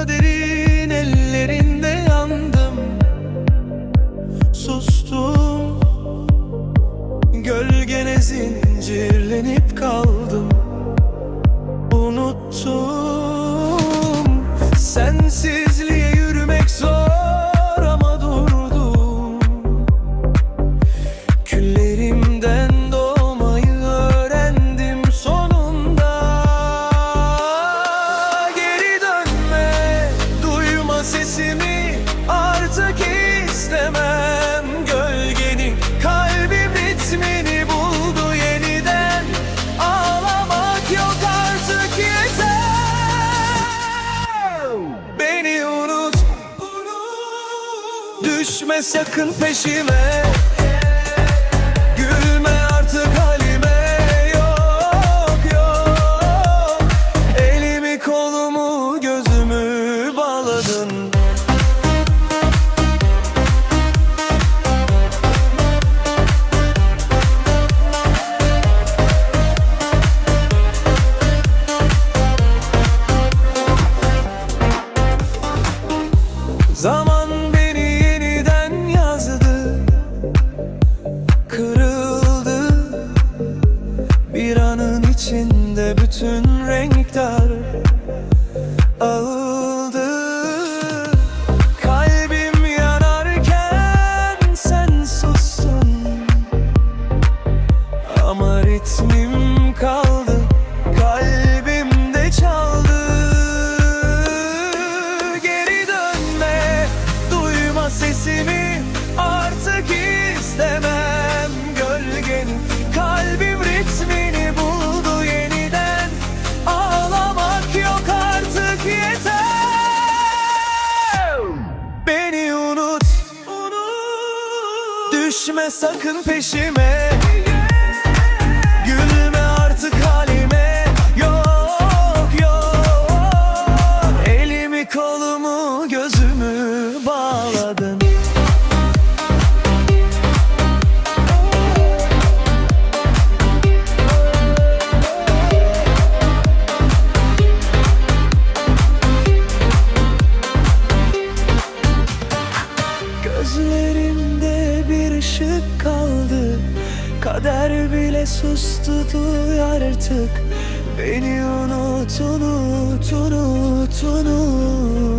Kaderin ellerinde yandım. Sustum. Gölgene zincirlenip kaldım. Unuttum Düşme sakın peşime. Gülme artık halime. Yok yok. Elimi kolumu gözümü bağladın. Zaman içinde bütün renkler Ağıldı Kalbim yanarken sen sustun. Ama ritmim Düşme sakın peşime kaldı. Kader bile sustu duy artık. Beni unut unut unut unut